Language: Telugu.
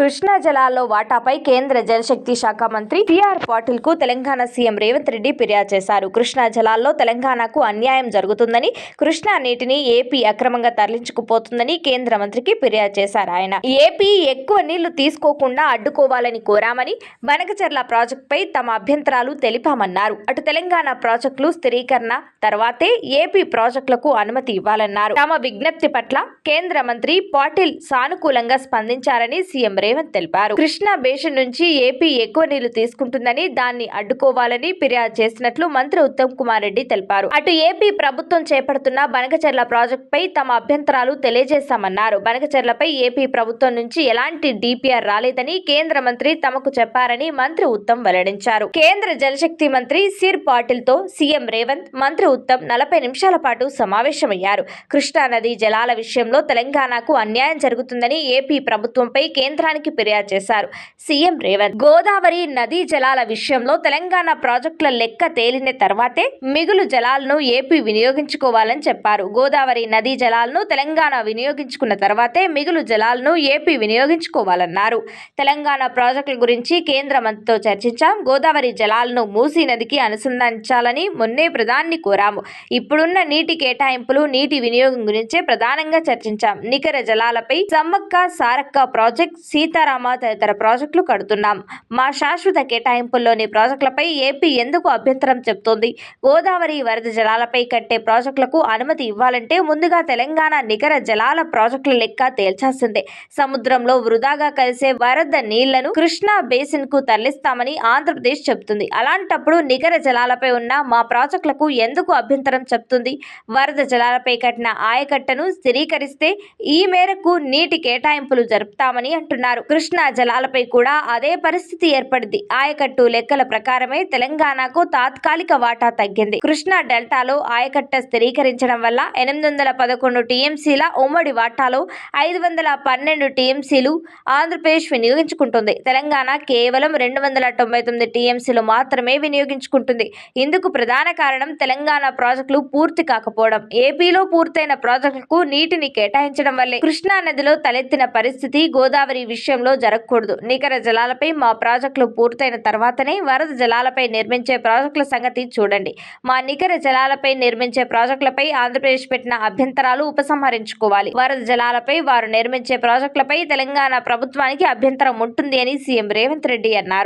కృష్ణా జలాల్లో వాటాపై కేంద్ర జలశక్తి శాఖ మంత్రి టిఆర్ పాటిల్కు తెలంగాణ సీఎం రేవంత్ రెడ్డి ఫిర్యాదు చేశారు. కృష్ణా జలాల్లో తెలంగాణకు అన్యాయం జరుగుతుందని కృష్ణా నీటిని ఏపీ అక్రమంగా తరలించుకుపోతుందని కేంద్ర మంత్రికి ఫిర్యాదు చేశారు ఆయన. ఏపీ ఎక్కువ నీళ్ళు తీసుకోకుండా అడ్డుకోవాలని కోరామని బనకచర్ల ప్రాజెక్టుపై తమ అభ్యంతరాలు తెలిపామన్నారు. అటు తెలంగాణ ప్రాజెక్టులు స్థిరీకరణ తర్వాతే ఏపీ ప్రాజెక్టులకు అనుమతి ఇవ్వాలన్నారు. తమ విజ్ఞప్తి పట్ల కేంద్ర మంత్రి పాటిల్ సానుకూలంగా స్పందించారని సీఎం రేవంత్ తెలిపారు. కృష్ణా బేషన్ నుంచి ఏపీ ఎక్కువ నీళ్ళు తీసుకుంటుందని దాన్ని అడ్డుకోవాలని ఫిర్యాదు చేసినట్లు మంత్రి ఉత్తమ్ కుమార్ రెడ్డి తెలిపారు. అటు ఏపీ ప్రభుత్వం చేపడుతున్న బనకచెర్ల ప్రాజెక్టుపై తమ అభ్యంతరాలు తెలియజేశామన్నారు. బనకచెర్లపై ఏపీ ప్రభుత్వం నుంచి ఎలాంటి డిపిఆర్ రాలేదని కేంద్ర మంత్రి తమకు చెప్పారని మంత్రి ఉత్తమ్ వెల్లడించారు. కేంద్ర జలశక్తి మంత్రి సిర్ పాటిల్తో సీఎం రేవంత్ మంత్రి ఉత్తమ్ నలభై నిమిషాల పాటు సమావేశమయ్యారు. కృష్ణా నది జలాల విషయంలో తెలంగాణకు అన్యాయం జరుగుతుందని ఏపీ ప్రభుత్వంపై కేంద్రానికి ఫిర్యాదు చేశారు. సీఎం రేవంత్ గోదావరి నదీ జలాల విషయంలో తెలంగాణ ప్రాజెక్టుల లెక్క తేలిన తర్వాతే మిగులు జలాలను ఏపీ వినియోగించుకోవాలని చెప్పారు. గోదావరి నదీ జలాలను తెలంగాణ వినియోగించుకున్న తర్వాతే మిగులు జలాలను ఏపీ వినియోగించుకోవాలన్నారు. తెలంగాణ ప్రాజెక్టుల గురించి కేంద్ర మంత్రితో చర్చించాం. గోదావరి జలాలను మూసీ నదికి అనుసంధానించాలని మొన్నే ప్రధాన్ని కోరాము. ఇప్పుడున్న నీటి కేటాయింపులు నీటి వినియోగం గురించే ప్రధానంగా చర్చించాం. నికర జలాలపై సమ్మక్క సారక్క ప్రాజెక్ట్ సీతారామ తదితర ప్రాజెక్టులు కడుతున్నాం. మా శాశ్వత కేటాయింపుల్లోని ప్రాజెక్టులపై ఏపీ ఎందుకు అభ్యంతరం చెబుతోంది గోదావరి వరద జలాలపై కట్టే ప్రాజెక్టులకు అనుమతి ఇవ్వాలంటే ముందుగా తెలంగాణ నికర జలాల ప్రాజెక్టుల లెక్క తేల్చాల్సిందే. సముద్రంలో వృధాగా కలిసే వరద నీళ్ళను కృష్ణా బేసిన్కు తరలిస్తామని ఆంధ్రప్రదేశ్ చెబుతుంది. అలాంటప్పుడు నికర జలాలపై ఉన్న మా ప్రాజెక్టులకు ఎందుకు అభ్యంతరం చెప్తుంది? వరద జలాలపై కట్టిన ఆయకట్టను స్థిరీకరిస్తే ఈ మేరకు నీటి కేటాయింపులు జరుపుతామని అంటున్నారు. కృష్ణా జలాలపై కూడా అదే పరిస్థితి ఏర్పడింది. ఆయకట్టు లెక్కల ప్రకారమే తెలంగాణకు తాత్కాలిక వాటా తగ్గింది. కృష్ణా డెల్టాలో ఆయకట్ట స్థిరీకరించడం వల్ల ఎనిమిది వందల పదకొండు టీఎంసీల ఉమ్మడి వాటాలో ఐదు వందల పన్నెండు టీఎంసీలు ఆంధ్రప్రదేశ్ వినియోగించుకుంటుంది. తెలంగాణ కేవలం రెండు వందల తొంభై తొమ్మిది టీఎంసీలు మాత్రమే వినియోగించుకుంటుంది. ఇందుకు ప్రధాన కారణం తెలంగాణ ప్రాజెక్టులు పూర్తి కాకపోవడం. ఏపీలో పూర్తయిన ప్రాజెక్టులకు నీటిని కేటాయించడం వల్లే కృష్ణా నదిలో తలెత్తిన పరిస్థితి గోదావరి విషయం విషయంలో జరగకూడదు. నికర జలాలపై మా ప్రాజెక్టులు పూర్తయిన తర్వాతనే వరద జలాలపై నిర్మించే ప్రాజెక్టుల సంగతి చూడండి. మా నికర జలాలపై నిర్మించే ప్రాజెక్టులపై ఆంధ్రప్రదేశ్ పెట్టిన అభ్యంతరాలు ఉపసంహరించుకోవాలి. వరద జలాలపై వారు నిర్మించే ప్రాజెక్టులపై తెలంగాణ ప్రభుత్వానికి అభ్యంతరం ఉంటుంది అని సీఎం రేవంత్ రెడ్డి అన్నారు.